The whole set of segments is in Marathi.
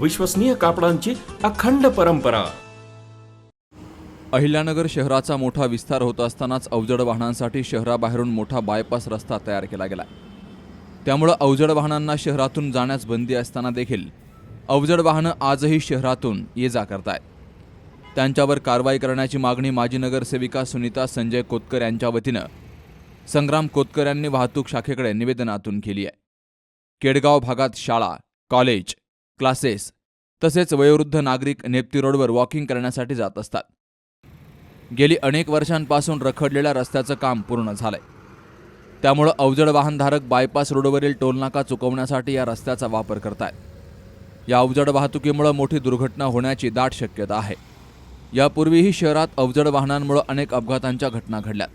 विश्वसनीय कापडांची अखंड परंपरा. अहिल्यानगर शहराचा मोठा विस्तार होत असतानाच अवजड वाहनांसाठी शहराबाहेरून मोठा बायपास रस्ता तयार केला गेला. त्यामुळं अवजड वाहनांना शहरातून जाण्यास बंदी असताना देखील अवजड वाहनं आजही शहरातून ये जा करतायत. त्यांच्यावर कारवाई करण्याची मागणी माजी नगरसेविका सुनीता संजय कोतकर यांच्या वतीनं संग्राम कोतकर यांनी वाहतूक शाखेकडे निवेदनातून केली आहे. केडगाव भागात शाळा कॉलेज क्लासेस तसेच वयोवृद्ध नागरिक नेप्ती रोडवर वॉकिंग करण्यासाठी जात असतात. गेली अनेक वर्षांपासून रखडलेल्या रस्त्याचं काम पूर्ण झालंय. त्यामुळं अवजड वाहनधारक बायपास रोडवरील टोलनाका चुकवण्यासाठी या रस्त्याचा वापर करतायत. या अवजड वाहतुकीमुळं मोठी दुर्घटना होण्याची दाट शक्यता आहे. यापूर्वीही शहरात अवजड वाहनांमुळं अनेक अपघातांच्या घटना घडल्या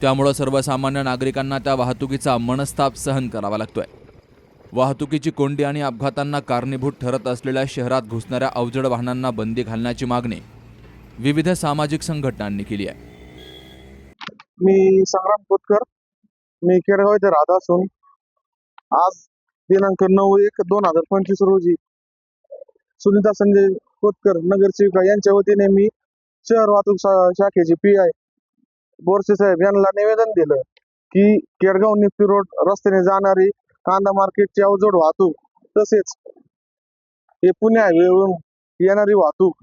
त्यामुळं सर्वसामान्य नागरिकांना त्या वाहतुकीचा मनस्ताप सहन करावा लागतोय. वाहतुकीची कोंडी आणि अपघातांना कारणीभूत ठरत असलेल्या शहरात घुसणाऱ्या अवजड वाहनांना बंदी घालण्याची मागणी विविध सामाजिक संघटनांनी केली आहे. मी संग्राम कोतकर मी केडगाव इथे राहत असून आज दिनांक नऊ एक दोन हजार पंचवीस रोजी सुनीता संजय कोतकर नगरसेविका यांच्या वतीने मी शहर वाहतूक शाखेचे पी आय बोरसे साहेब यांना निवेदन दिलं की केडगाव निफ्टी रोड रस्त्याने जाणारी कांदा मार्केटची अवजड वाहतूक तसेच हे पुणे हायवेवरून येणारी वाहतूक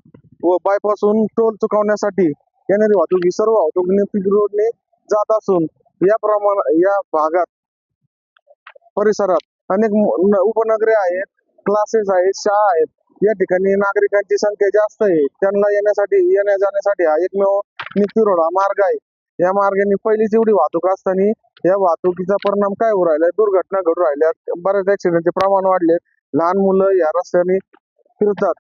व बायपासून टोल चुकवण्यासाठी येणारी वाहतूक ही सर्व वाहतूक निफ्टी रोडने जात असून या प्रमाण या भागात परिसरात अनेक उपनगरे आहेत क्लासेस आहेत शाळा आहेत. या ठिकाणी नागरिकांची संख्या जास्त आहे. त्यांना येण्यासाठी येण्या जाण्यासाठी हा एकमेव निफ्टी रोड हा मार्ग आहे. या मार्गाने पहिलीच एवढी वाहतूक असताना या वाहतुकीचा परिणाम काय होऊ राहिला दुर्घटना घडू राहिल्या. बऱ्याच ऍक्सिडेंटचे प्रमाण वाढले. लहान मुलं या रस्त्याने फिरतात.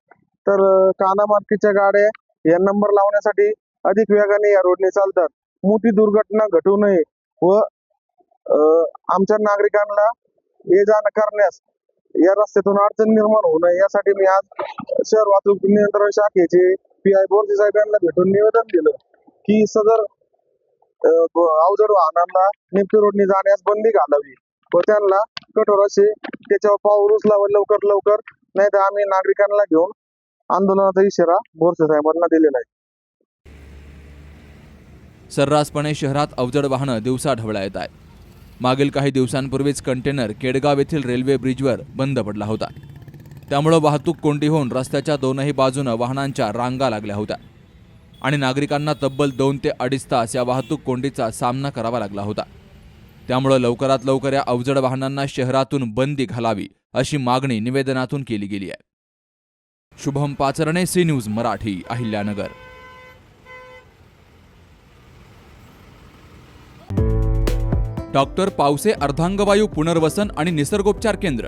तर काना कांदा मार्केटच्या गाड्या या नंबर लावण्यासाठी अधिक वेगाने या रोडने चालतात. मोठी दुर्घटना घटू नये व आमच्या नागरिकांना ये जाणं करण्यास या रस्त्यातून अडचण निर्माण होऊ नये. यासाठी मी आज शहर वाहतूक नियंत्रण शाखेचे पी आय बोरसे साहेब यांना भेटून निवेदन दिलं की सदर अवजड वाहनांना निफ्टी रोडने जाण्यास बंदी घालावी. व त्यांना कठोर असे त्याच्यावर पाऊल उचलावं लवकर लवकर. नाही तर आम्ही नागरिकांना घेऊन आंदोलनाचा इशारा बोरसे साहेबांना दिलेला आहे. सर्रासपणे शहरात अवजड वाहनं दिवसा ढवळा येत आहेत. मागील काही दिवसांपूर्वीच कंटेनर केडगाव येथील रेल्वे ब्रिजवर बंद पडला होता. त्यामुळं वाहतूक कोंडी होऊन रस्त्याच्या दोनही बाजूनं वाहनांच्या रांगा लागल्या होत्या. आणि नागरिकांना तब्बल दोन ते अडीच तास या वाहतूक कोंडीचा सामना करावा लागला होता. त्यामुळं लवकरात लवकर या अवजड वाहनांना शहरातून बंदी घालावी अशी मागणी निवेदनातून केली गेली आहे. Shubham Pacharne C news Marathi Ahilyanagar. Doctor Pawase अर्धांगवायू पुनर्वसन आणि निसर्गोपचार केंद्र.